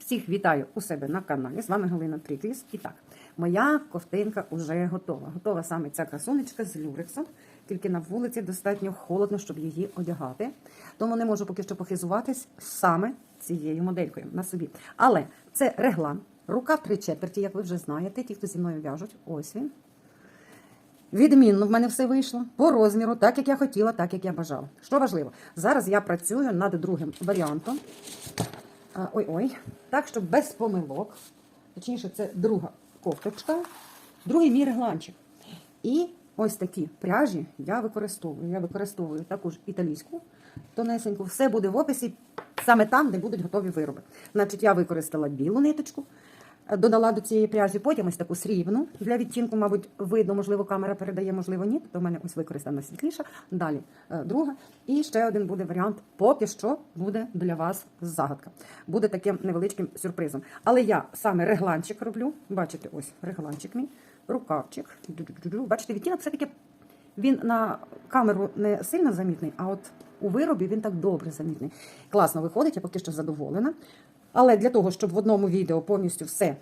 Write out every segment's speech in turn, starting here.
Всіх вітаю у себе на каналі. З вами Галина Прикліс. І так, моя ковтинка вже готова. Готова саме ця красунечка з люрексом. Тільки на вулиці достатньо холодно, щоб її одягати. Тому не можу поки що похизуватись саме цією моделькою на собі. Але це реглан, рука три четверті, як ви вже знаєте, ті, хто зі мною в'яжуть. Ось він. Відмінно в мене все вийшло по розміру, так як я хотіла, так як я бажала. Що важливо, зараз я працюю над другим варіантом. Ой-ой. Так, щоб без помилок. Точніше, це друга кофточка, другий мій регланчик. І ось такі пряжі я використовую. Я використовую також італійську тонесеньку. Все буде в описі саме там, де будуть готові вироби. Значить, я використала білу ниточку, додала до цієї пряжі, потім ось таку срібну. Для відтінку, мабуть, видно, можливо, камера передає, можливо, ні. То в мене ось використана світліша. Далі е, друга. І ще один буде варіант. Поки що буде для вас загадка. Буде таким невеличким сюрпризом. Але я саме регланчик роблю. Бачите, ось регланчик мій, рукавчик. Бачите, відтінок все-таки він на камеру не сильно замітний, а от у виробі він так добре замітний. Класно виходить, я поки що задоволена. Але для того, щоб в одному відео повністю все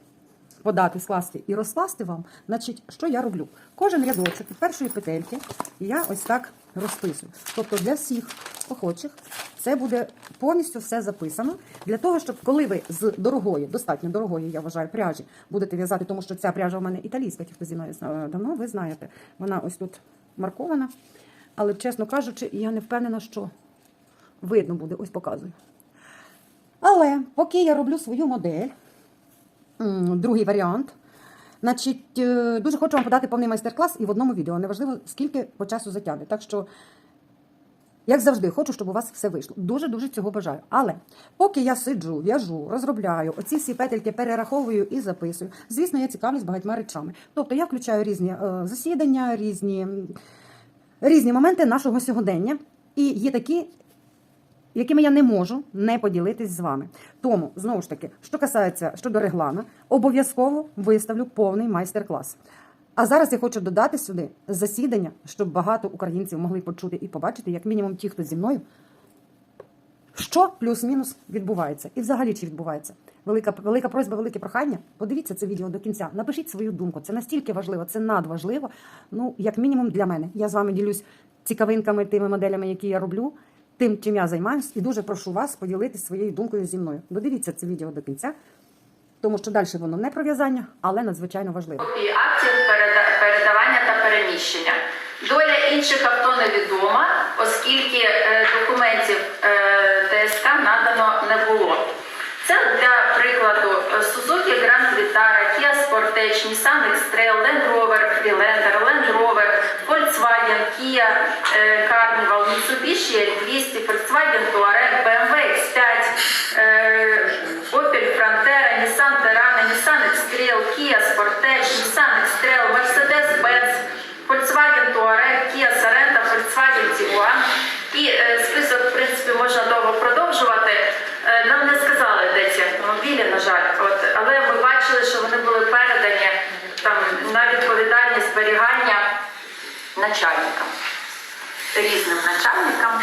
подати, скласти і розкласти вам, значить, що я роблю? Кожен рядочок від першої петельки я ось так розписую. Тобто для всіх охочих це буде повністю все записано. Для того, щоб коли ви з дорогої, достатньо дорогої, я вважаю, пряжі будете в'язати, тому що ця пряжа у мене італійська, ті, зі мною давно, ви знаєте, вона ось тут маркована. Але, чесно кажучи, я не впевнена, що видно буде, ось показую. Але поки я роблю свою модель, другий варіант, значить, е, дуже хочу вам подати повний майстер-клас і в одному відео. Неважливо, скільки по часу затягне. Так що, як завжди, хочу, щоб у вас все вийшло. Дуже-дуже цього бажаю. Але поки я сиджу, в'яжу, розробляю, оці всі петельки перераховую і записую. Звісно, я цікавлюсь багатьма речами. Тобто я включаю різні е, засідання, різні, різні моменти нашого сьогодення. І є такі, якими я не можу не поділитись з вами. Тому, знову ж таки, що касається щодо реглана, обов'язково виставлю повний майстер-клас. А зараз я хочу додати сюди засідання, щоб багато українців могли почути і побачити, як мінімум ті, хто зі мною, що плюс-мінус відбувається. І взагалі чи відбувається. Велика, велика просьба, велике прохання. Подивіться це відео до кінця. Напишіть свою думку. Це настільки важливо, це надважливо. Ну, як мінімум для мене. Я з вами ділюсь цікавинками, тими моделями, які я роблю, тим, чим я займаюся, і дуже прошу вас поділитися своєю думкою зі мною. Додивіться це відео до кінця, тому що далі воно не про в'язання, але надзвичайно важливо. І переда- передавання та переміщення. Доля інших авто невідома, оскільки е, документів е, ТСК надано не було. Це для прикладу е, Suzuki Grand Vitara, Kia Sportage, Nissan X-Trail, Land Rover, Freelander, Land Rover, Volkswagen, Kia е, Carnival, Mitsubishi L200, Volkswagen Touareg, BMW X5, е, Opel Frontera, Nissan Terrano, Nissan X-Trail, Kia Sportage, Nissan X-Trail, Mercedes-Benz, Volkswagen Touareg, Kia Sorento, Volkswagen Tiguan. І е, список, в принципі, можна довго продовжувати. Е, нам не сказали, де ці автомобілі, на жаль, от, але ми бачили, що вони були передані там, на відповідальність зберігання начальникам, різним начальникам.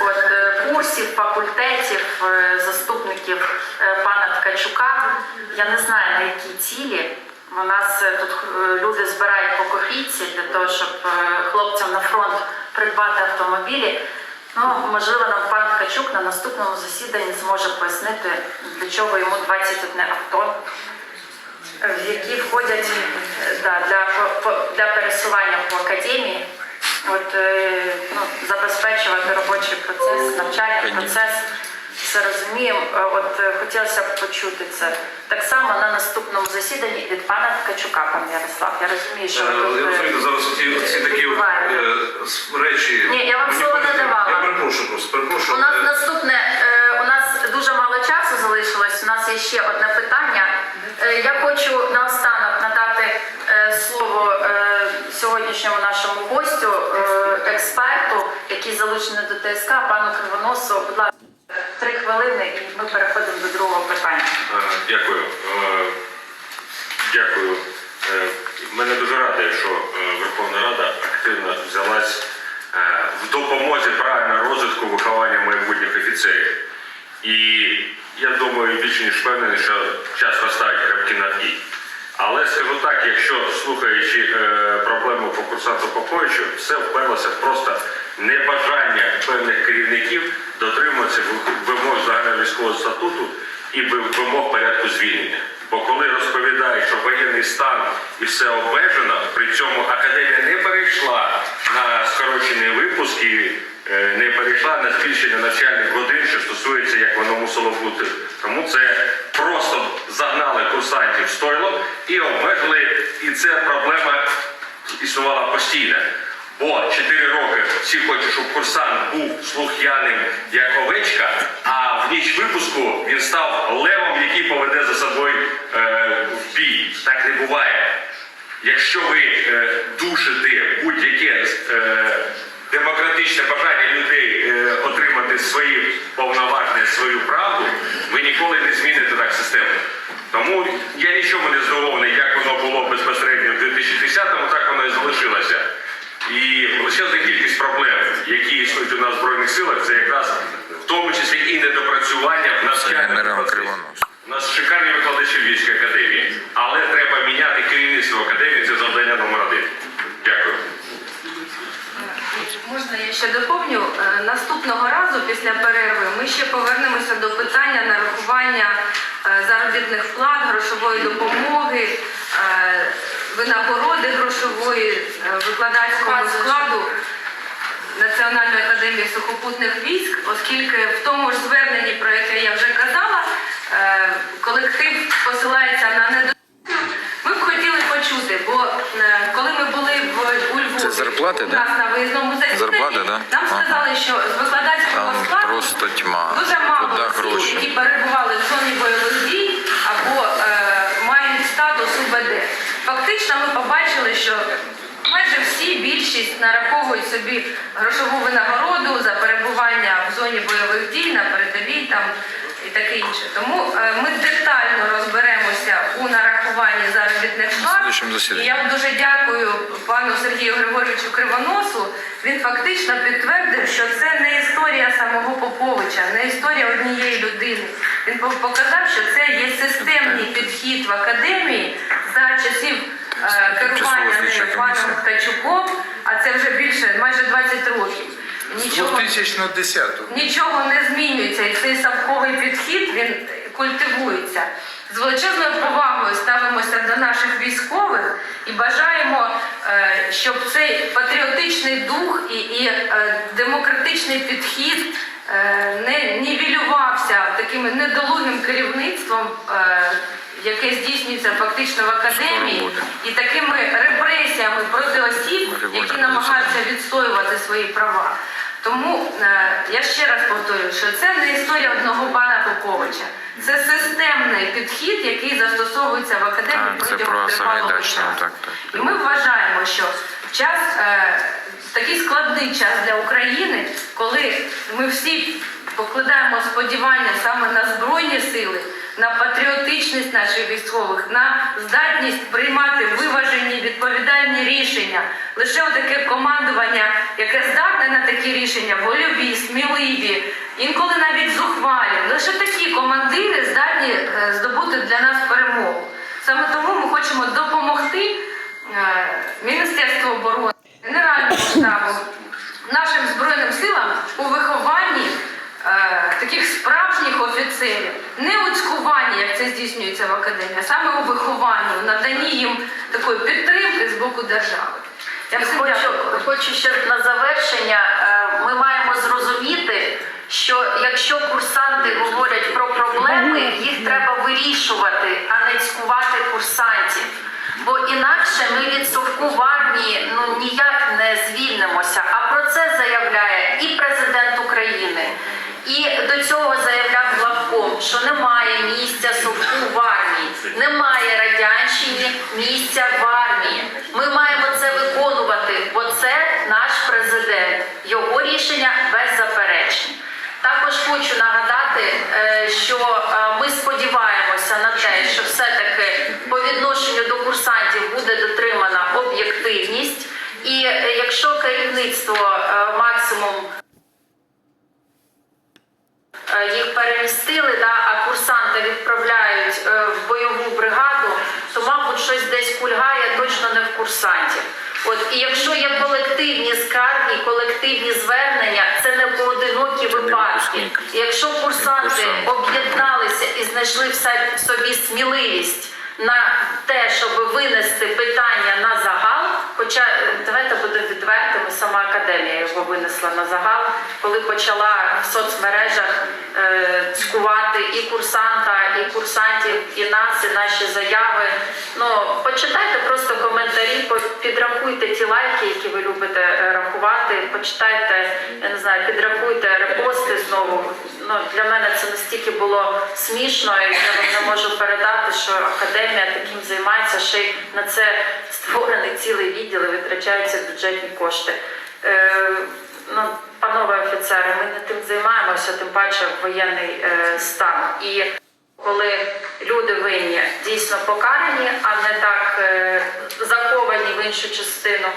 От, е, курсів, факультетів, заступників пана Ткачука. Я не знаю на які цілі. У нас е, тут е, люди збирають по копійці для того, щоб е, хлопцям на фронт придбати автомобілі. Ну, можливо, нам пан Ткачук на наступному засіданні зможе пояснити, для чого йому 21 авто, в які входять да, для, для пересування по академії. От, ну, забезпечувати робочий процес, навчальний процес. Все розуміємо. Е, От е, хотілося б почути це. Так само на наступному засіданні від пана Ткачука, пан Ярослав. Я розумію, що ви Е, тут. Я е, зараз оці, оці такі е, речі. Ні, я вам слово не давала. Я перепрошую просто, перепрошую. У нас наступне, е, у нас дуже мало часу залишилось. У нас є ще одне питання. Е, Я хочу наостанок надати е, слово е, сьогоднішньому нашому гостю, е, експерту, який залучений до ТСК, пану Кривоносу. Будь ласка, хвилини, і ми переходимо до другого питання. Е, Дякую. Е, Дякую. Е, Мене дуже радує, що Верховна Рада активно взялась в допомозі правильного розвитку виховання майбутніх офіцерів. І я думаю, більше ніж впевнений, що час розставить крапки над «і». Але скажу так, якщо слухаючи проблему по курсанту Поповичу, все вперлося просто небажання певних керівників дотримуватися ви- вимог загального військового статуту і вимог порядку звільнення. Бо коли розповідають, що воєнний стан і все обмежено, при цьому академія не перейшла на скорочені випуски, е, не перейшла на збільшення навчальних годин, що стосується, як воно мусило бути. Тому це просто загнали курсантів в стойло і обмежили, і це проблема існувала постійно. Бо 4 роки всі хочуть, щоб курсант був слух'яним як овечка, а в ніч випуску він став левом, який поведе за собою е, в бій. Так не буває. Якщо ви е, душите будь-яке е, демократичне бажання людей е, отримати свої повноваження, свою правду, ви ніколи не зміните так систему. Тому я нічому не здивований, як воно було безпосередньо в 2010-му, так воно і залишилося. І величезна кількість проблем, які існують у нас в Збройних силах, це якраз в тому числі і недопрацювання в. Кривонос. У нас шикарні викладачі в Львівській академії, але треба міняти керівництво академії, це завдання номер один. Дякую. Можна я ще доповню? Е, Наступного разу після перерви ми ще повернемося до питання нарахування е, заробітних плат, грошової допомоги, е, винагороди грошової е, викладацькому складу Національної академії сухопутних військ, оскільки в тому ж зверненні, про яке я вже казала, е, колектив посилається на недостатньо. Ми б хотіли почути, бо е, коли ми були в у Львові, Це зарплати, у да? нас на виїзному засіданні, Зарплати, да? нам Ага. сказали, що з викладацького Там складу просто тьма. дуже мало осіб, гроші? які перебували в зоні бойових дій або е, мають статус УБД. Фактично ми побачили, що майже всі більшість нараховують собі грошову винагороду за перебування в зоні бойових дій на передовій там і таке інше. Тому е, ми детально розберемося у нарахуванні заробітних плат. І я дуже дякую пану Сергію Григоровичу Кривоносу. Він фактично підтвердив, що це не історія самого Поповича, не історія однієї людини. Він показав, що це є системний підхід в академії за часів е, керування слідча паном. Ткачуком, а це вже більше майже 20 років. Нічого. 2010 Нічого не змінюється, і цей совковий підхід він культивується. З величезною повагою ставимося до наших військових і бажаємо, е, щоб цей патріотичний дух і, і е, демократичний підхід е, не нівелювався таким недолугим керівництвом, яке здійснюється фактично в академії, і такими репресіями проти осіб, які намагаються відстоювати свої права. Тому е, я ще раз повторюю, що це не історія одного пана Поповича. Це системний підхід, який застосовується в академії А, протягом про тривалого часу. так, так. І ми вважаємо, що в час е, такий складний час для України, коли ми всі покладаємо сподівання саме на збройні сили, на патріотичність наших військових, на здатність приймати виважені відповідальні рішення. Лише таке командування, яке здатне на такі рішення, вольові, сміливі, інколи навіть зухвалі. Лише такі командири здатні е, здобути для нас перемогу. Саме тому ми хочемо допомогти е, Міністерству оборони, Генеральному штабу, нашим Збройним силам у вихованні е, таких справжніх офіцерів, не у цькуванні, як це здійснюється в академії, а саме у вихованні, у наданні їм такої підтримки з боку держави. Я Хочу, хочу ще на завершення. е, Ми маємо зрозуміти, що якщо курсанти говорять про проблеми, їх треба вирішувати, а не цькувати курсантів. Бо інакше ми від совку в армії ну ніяк не звільнимося. А про це заявляє і президент України, і до цього заявляв главком, що немає місця совку в армії, немає радянщині місця в армії. Ми маємо це виконувати, бо це наш президент. Його рішення беззаперечні. Також хочу нагадати, е, що е, ми сподіваємося на те, що все-таки по відношенню до курсантів буде дотримана об'єктивність, і е, якщо керівництво максимум їх перемістили, да, а курсанта відправляють е, в бойову бригаду, то, мабуть, щось десь кульгає точно не в курсантів. От і якщо є колективні скарги, колективні звернення, це не поодинокі випадки. І якщо курсанти об'єдналися і знайшли в собі сміливість на те, щоб винести питання на загал. Хоча е, давайте будемо відвертими, сама академія його винесла на загал, коли почала в соцмережах е, цькувати і курсанта, і курсантів, і нас, і наші заяви. Ну почитайте просто коментарі, підрахуйте ті лайки, які ви любите е, рахувати. Почитайте, я не знаю, підрахуйте репости знову. Ну для мене це настільки було смішно, і я не можу передати, що академія таким займається. Ще й на це створений цілий відділ, і витрачаються бюджетні кошти. Е, ну, панове офіцери, ми не тим займаємося, тим паче воєнний е, стан. І коли люди винні дійсно покарані, а не так е, заковані в іншу частину.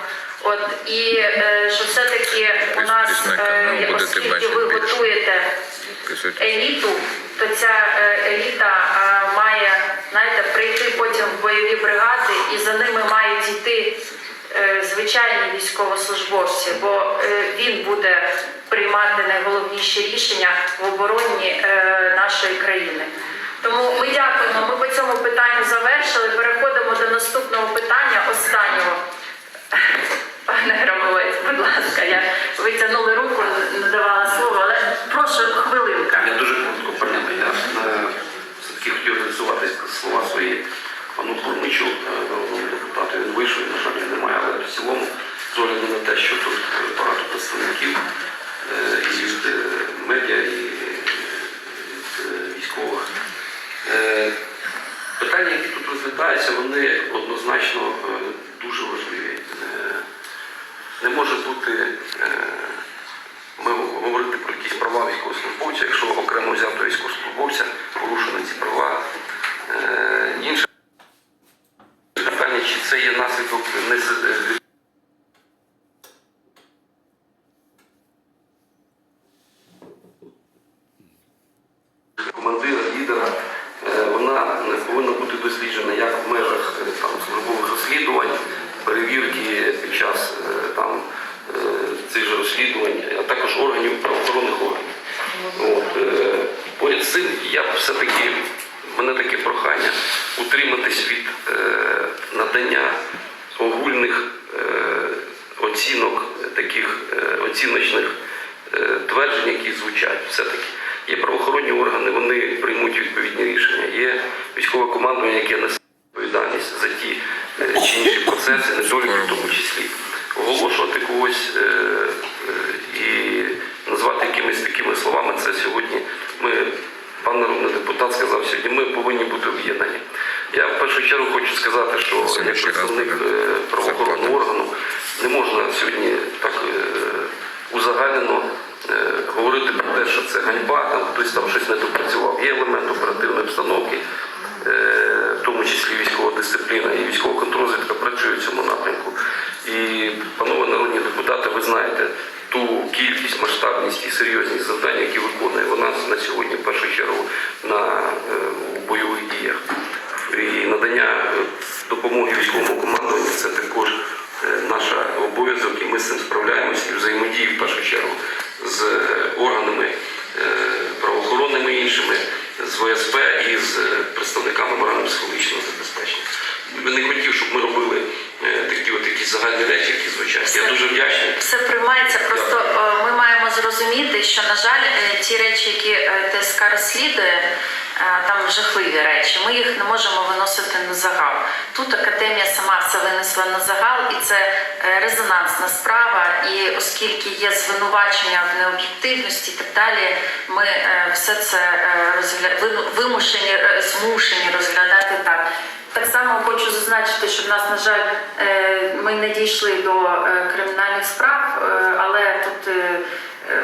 От і е, що все-таки у нас, е, оскільки ви готуєте еліту, то ця е, еліта е, має знаєте, прийти потім в бойові бригади, і за ними мають йти е, звичайні військовослужбовці, бо е, він буде приймати найголовніші рішення в обороні е, нашої країни. Тому ми дякуємо. Ми по цьому питанню депутат сказав сьогодні, ми повинні бути об'єднані. Я в першу чергу хочу сказати, що як представник е, правоохоронного органу не можна сьогодні так е, узагальнено е, говорити про те, що це ганьба, там хтось там щось не допрацював. Є елемент оперативної обстановки, в тому числі військова дисципліна і військова контррозвідка працює в цьому напрямку. І, панове народні депутати, ви знаєте ту кількість, масштабність і серйозність завдань, які виконує вона на сьогодні в першу чергу на е, бойових діях. І надання е, допомоги військовому командуванню це також е, наш обов'язок, і ми з цим справляємося і взаємодії в першу чергу з органами правоохоронними іншими, з ВСП і з представниками морально-психологічного забезпечення. Не хотів, щоб ми робили якісь загальні речі, які звучать. Я дуже вдячний. Все приймається. Просто е, ми маємо зрозуміти, що на жаль, е, ті речі, які е, ТСК розслідує, там жахливі речі. Ми їх не можемо виносити на загал. Тут академія сама все винесла на загал, і це е, резонансна справа. І оскільки є звинувачення в необ'єктивності і так далі, ми е, все це е, розгля... вимушені, е, змушені розглядати так. Так само хочу зазначити, що в нас, на жаль, е, ми не дійшли до е, кримінальних справ, е, але тут е, е,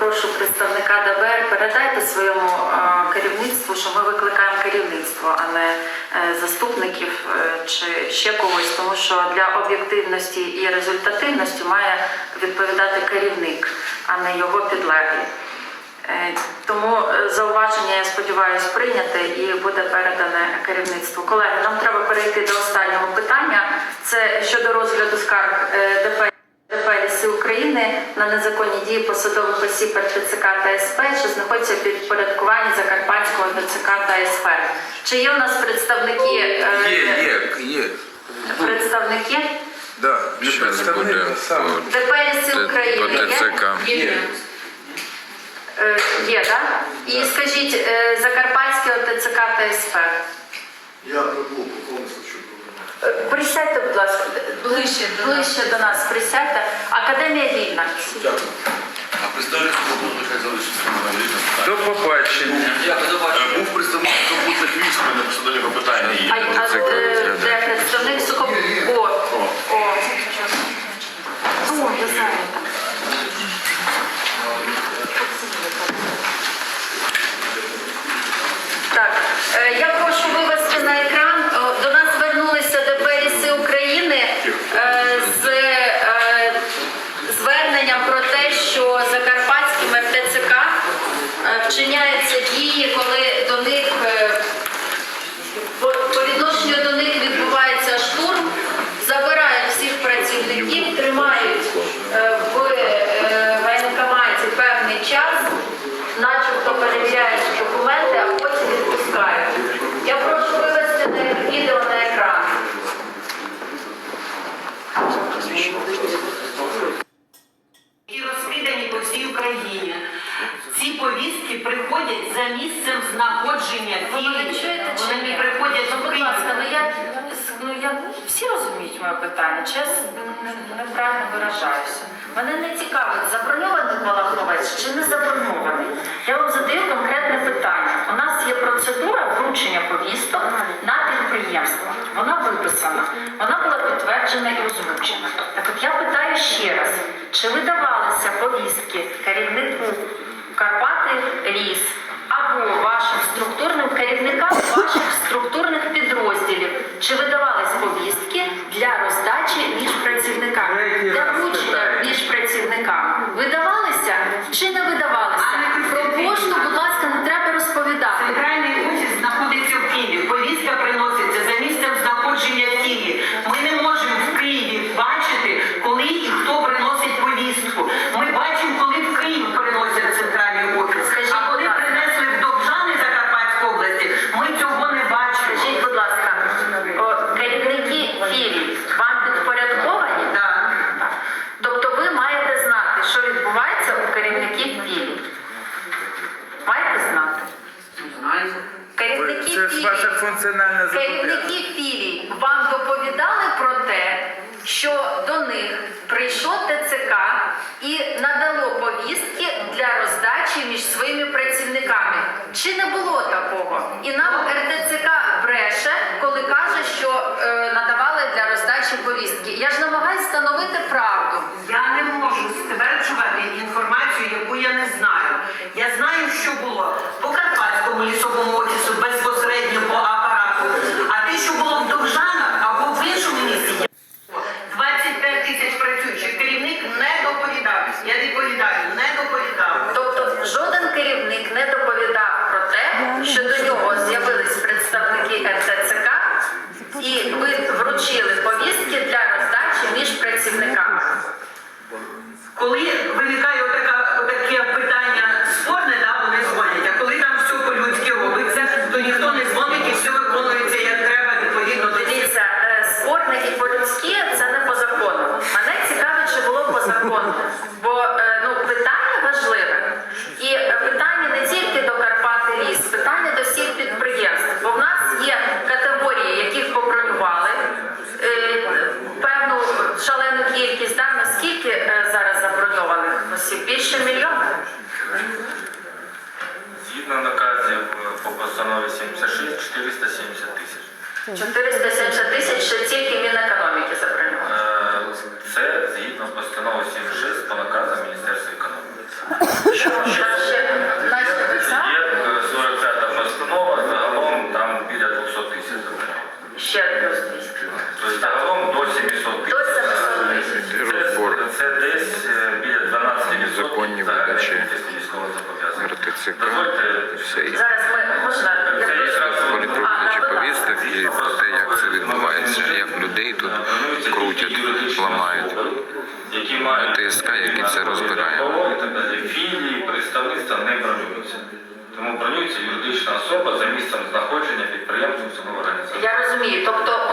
прошу представника ДБР, передайте своєму е, керівництву, що ми викликаємо керівництво, а не е, заступників е, чи ще когось, тому що для об'єктивності і результативності має відповідати керівник, а не його підлеглі. Тому зауваження, я сподіваюся, прийняте і буде передане керівництву. Колеги, нам треба перейти до останнього питання. Це щодо розгляду скарг ДП ДП «Ліси України на незаконні дії посадових осіб РТЦК та СП, що знаходяться в підпорядкуванні Закарпатського ДЦК та СП. Чи є у нас представники? е, Є, є, є. Представники Да, не представник, а сам. ДП «Ліси України є? Є. Е, Є, так? І скажіть, е, Закарпатське ОТЦК та СП. Я прибув повністю чудово. Е, Присядьте, будь ласка, Ближче до ближче до нас присядьте. Академія вільна. А представник свободу нехай залишиться на рівні До побачення. Був представник сухопутних військ, мене посадові питання є. А, а Це е, де представник сухо... О, о. О, ви зайнята. Так, е, я прошу вивести на екран. О, До нас звернулися ДП «Ліси України е, з е, зверненням про те, що Закарпатським РТЦК е, вчиняються дії, коли до них е, по, по відношенню до них відбувається штурм, забирають всіх працівників, тримають е, в е, воєнкоматі певний час, начебто перевіряють документи, а потім відпускають. Я прошу вивести на відео на екран. які розкидані по всій Україні. Ці повістки приходять за місцем знаходження Ви мене філії. чуєте чи Вони ні? не приходять Ну, в будь Київ. ласка, ну я, ну я всі розуміють моє питання, чи я неправильно виражаюся. Мене не цікавить, заброньований Балаховець чи не заброньований. Я вам задаю конкретне питання. У нас є процедура вручення повісток на підприємство. Вона виписана, вона була підтверджена і озвучена. Так от я питаю ще раз, чи видавалися повістки керівнику Карпати Ліс або вашим структурним керівникам ваших структурних підрозділів, чи видавались повістки для роздачі між працівниками, для вручення між працівниками? Видавалися чи не видавалися? Про пошту, будь ласка, не треба розповідати. Постанові 76, 470 тисяч. 470 тисяч ще тільки Мінекономіки забронювали. Е, Це згідно постанови 76 по наказу Міністерства економіки. Там ще. Є е, 45 постанова, загалом там біля 200 тисяч забрали. Ще плюс 200. Тобто загалом до 700 До тисяч. 700 тисяч. Це, це десь е, біля 12% Незаконні загальної видачі кількості військового зобов'язання. РТЦК. що е, тут крутять, ламають ТСК, які це розбирає. Філії представництва не бронюються. Тому бронюється юридична особа за місцем знаходження підприємства. Я розумію, тобто.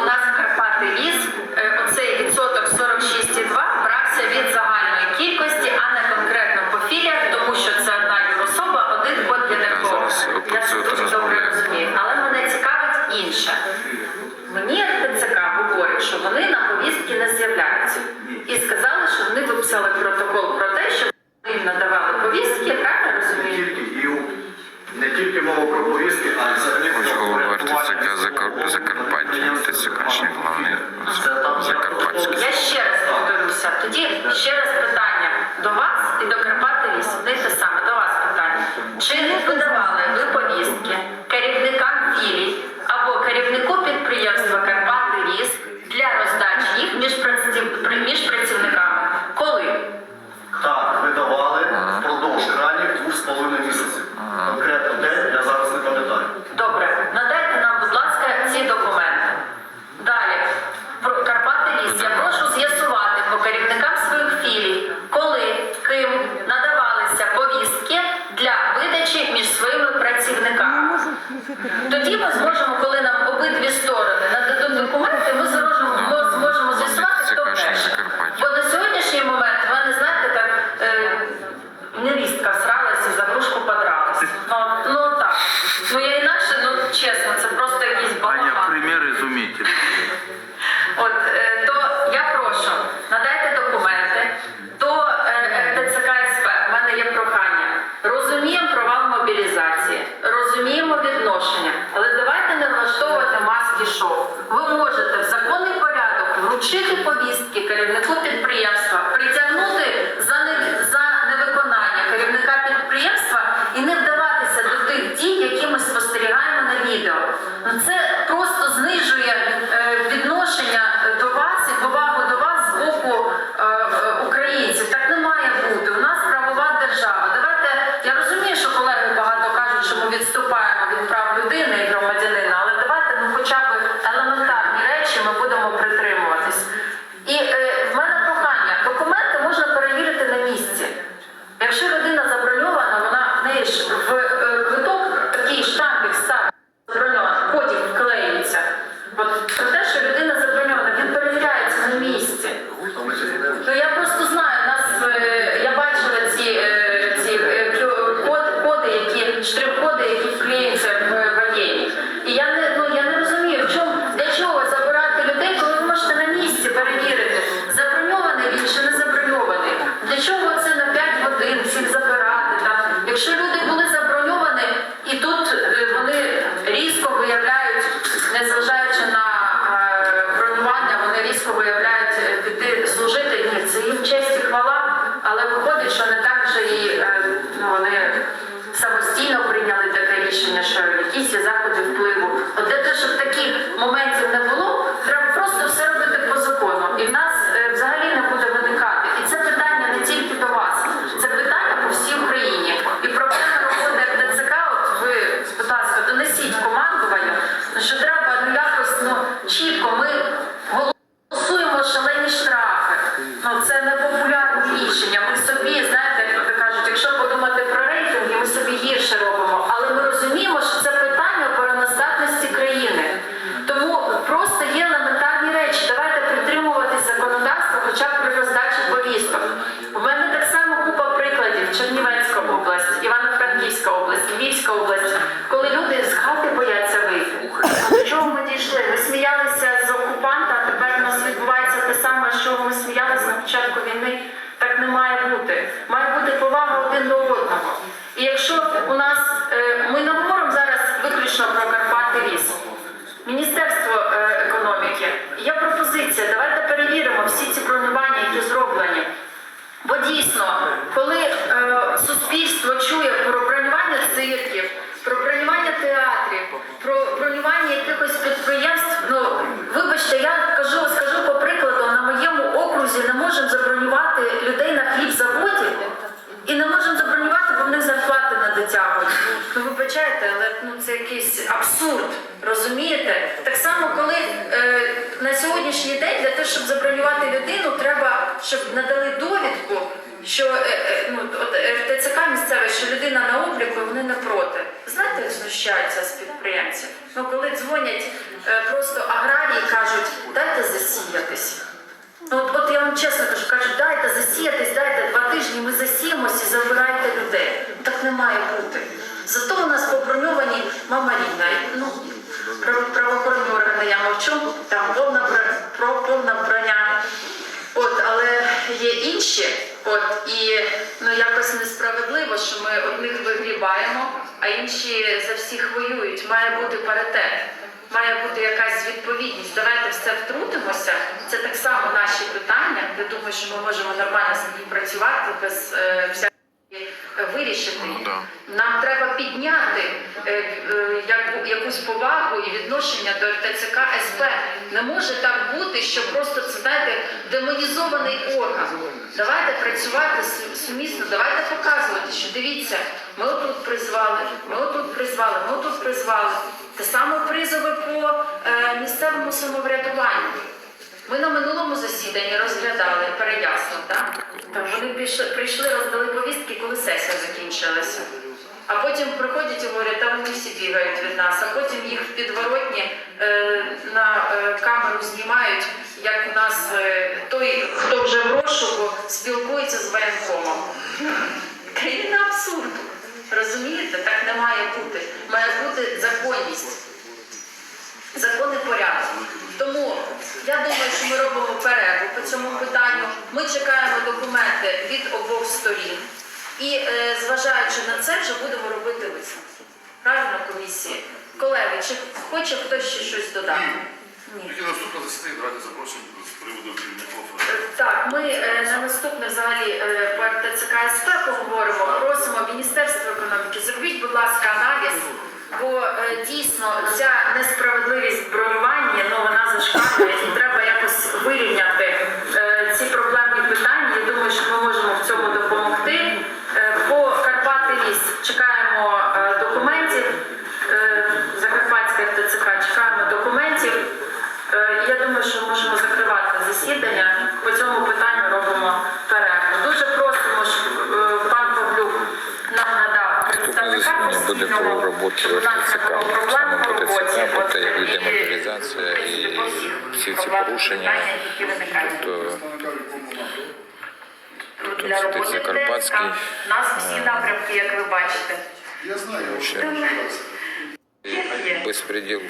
вручити повістки. Керівнику підприємства, притягнути штрих-коди, які про бронювання театрів, про бронювання якихось підприємств. Ну, Вибачте, я кажу, скажу по прикладу, на моєму окрузі не можемо забронювати людей на хліб заводі і не можемо забронювати, бо в них зарплати не дотягують. Ну, вибачайте, але ну, це якийсь абсурд, розумієте? Так само, коли е, на сьогоднішній день для того, щоб забронювати людину, треба, щоб надали довідку е, ну, от РТЦК місцеве, що людина на обліку, вони не проти. Знаєте, знущаються з підприємців? Ну, коли дзвонять е, просто аграрії кажуть, дайте засіятись. Ну, от, от я вам чесно кажу, кажуть, дайте засіятись, дайте два тижні, ми засіємося і забирайте людей. Так не має бути. Зато у нас поброньовані мама рідна. Ну, правоохоронні органи я мовчу, там повна, про, повна броня. От, але є інші, от, і ну, якось несправедливо, що ми одних вигрібаємо, а інші за всіх воюють. Має бути паритет, має бути якась відповідність. Давайте все втрутимося. Це так само наші питання. Я думаю, що ми можемо нормально з ним працювати без е, всяких вирішити. Ну, да. Нам треба підняти е, е, яку- якусь повагу і відношення до РТЦК СП. Не може так бути, що просто це знаєте демонізований орган. Давайте працювати сумісно, давайте показувати, що дивіться, ми отут призвали, ми отут призвали, ми отут призвали. Те саме призови по е, місцевому самоврядуванню. Ми на минулому засіданні розглядали Переяслав, так? Там вони прийшли, прийшли, роздали повістки, коли сесія закінчилася. А потім приходять і говорять, там вони всі бігають від нас, а потім їх в підворотні е, на е, камеру знімають, як у нас е, той, хто вже в розшуку, спілкується з воєнкомом. Країна абсурду. Розумієте? Так не має бути. Має бути законність законний порядок. Тому я думаю, що ми робимо перерву по цьому питанню. Ми чекаємо документи від обох сторін і, е, зважаючи на це, вже будемо робити висновки. Правильно, комісії? Колеги, чи хоче хтось ще щось додати? Ні. Наступне засідання давайте запросимо з приводу керівників. Е, Так, ми е, на наступне взагалі е, по РТЦК СП поговоримо. Просимо Міністерство економіки, зробіть, будь ласка, аналіз, бо е, дійсно ця несправедливість бронювання, ну вона зашкалює і треба якось вирівняти е, ці проблемні питання. Я думаю, що ми можемо в цьому допомогти. Е, По Карпати ліс чекаємо е, документів. Е, Закарпатська РТЦК чекаємо документів. Е, Я думаю, що можемо закривати засідання. По цьому питанню робимо перерву. Дуже просимо, щоб е, пан Павлюк нам надав представника засідання буде про у нас не проблем Саме От, те, як йде і мобілізація і всі ці порушення, виникають. Для роботи Закарпатський, У нас всі напрямки, як ви бачите. ще Є, є. безпреділ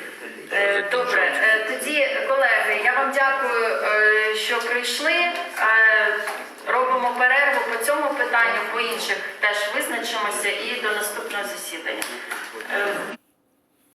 Е, Добре, Е, тоді, колеги, я вам дякую, е, що прийшли. Е, Робимо перерву по цьому питанню, по інших теж визначимося і до наступного засідання. Е,